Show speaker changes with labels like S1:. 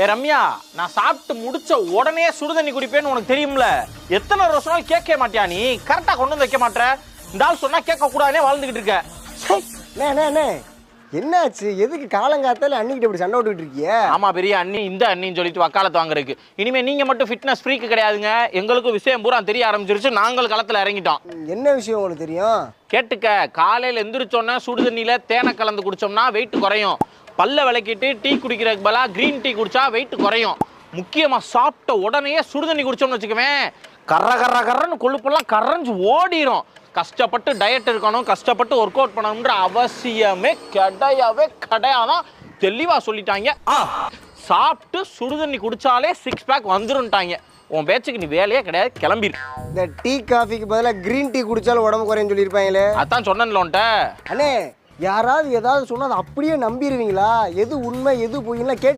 S1: ஏ ரம்யா நான் சாப்பிட்டு முடிச்ச உடனே சுடுதண்ணி குடிப்பேன்னு உனக்கு தெரியும்ல? எத்தனை வருஷம் கேட்க மாட்டியா நீ? கரெக்டா கொண்டு வந்து வைக்க மாட்ற இந்த ஆள் சொன்னா கேட்க கூடாதுனே வாழ்ந்துகிட்டு இருக்க.
S2: என்னாச்சு? எதுக்கு காலங்காத்தால அன்னிக்கிட்ட இப்படி சண்டை விட்டுக்கிட்டு இருக்கிய?
S1: ஆமா பெரிய அண்ணி இந்த அண்ணின்னு சொல்லிட்டு வக்காலத்து வாங்குறதுக்கு. இனிமே நீங்க மட்டும் ஃபிட்னஸ் ஃப்ரீக்கு கிடையாதுங்க. எங்களுக்கும் விஷயம் பூரா தெரிய ஆரம்பிச்சிருச்சு. நாங்கள் களத்துல இறங்கிட்டோம்.
S2: என்ன விஷயம் உங்களுக்கு தெரியும்?
S1: கேட்டுக்க காலையில எந்திரிச்சோன்னே சுடு தண்ணியில தேனை கலந்து குடிச்சோம்னா வெயிட் குறையும். பல்ல விளக்கிட்டு டீ குடிக்கிறதுக்கு பதிலா கிரீன் டீ குடிச்சா வெயிட் குறையும். முக்கியமா சாப்பிட்ட உடனே சுடு தண்ணி குடிச்சோம்னு வச்சுக்கவேன் கர்ற கர்ற கர்றன்னு கொழுப்பெல்லாம் கரைஞ்சு ஓடிரும். கஷ்டப்பட்டு டயட் இருக்கணும் கஷ்டப்பட்டு ஒர்க் அவுட் பண்ணணும்ன்ற அவசியமே கிடையவே கிடையாதான் தெளிவா சொல்லிட்டாங்க. சாப்பிட்டு சுடு தண்ணி குடிச்சாலே சிக்ஸ் பேக் வந்துருன்ட்டாங்க உன் பேச்சுக்கு நீ வேலையே கிடையாது கிளம்பிரு.
S2: இந்த டீ காஃபிக்கு பதிலாக கிரீன் டீ குடிச்சாலும் உடம்பு குறையும் சொல்லியிருப்பாங்களே.
S1: அதான் சொன்னேன்ல உன்ட்ட
S2: அண்ணே யாராவது ஏதாவது சொன்னா அதை அப்படியே நம்பிடுவீங்களா எது உண்மை எது பொய்லாம் கேட்டு